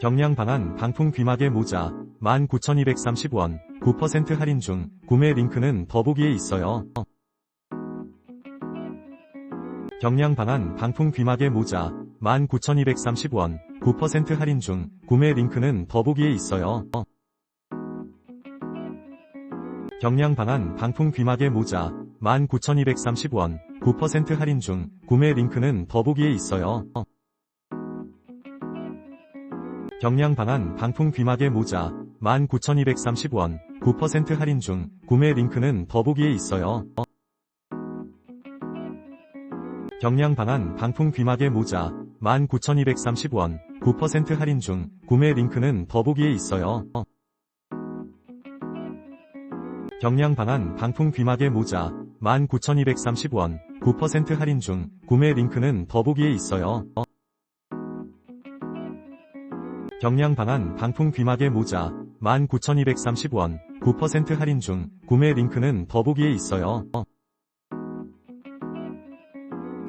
경량 방안 방풍 귀마개 모자 19,230원 9% 할인 중 구매 링크는 더보기에 있어요. 경량 방안 방풍 귀마개 모자 19,230원 9% 할인 중 구매 링크는 더보기에 있어요. 경량 방안 방풍 귀마개 모자 19,230원 9% 할인 중 구매 링크는 더보기에 있어요. 경량 방안 방풍 귀마개 모자 19,230원 9% 할인 중 구매 링크는 더보기에 있어요. 경량 방안 방풍 귀마개 모자 19,230원 9% 할인 중 구매 링크는 더보기에 있어요. 경량 방안 방풍 귀마개 모자 19,230원 9% 할인 중 구매 링크는 더보기에 있어요. 경량 방안 방풍 귀마개 모자 19,230원 9% 할인 중 구매 링크는 더보기에 있어요.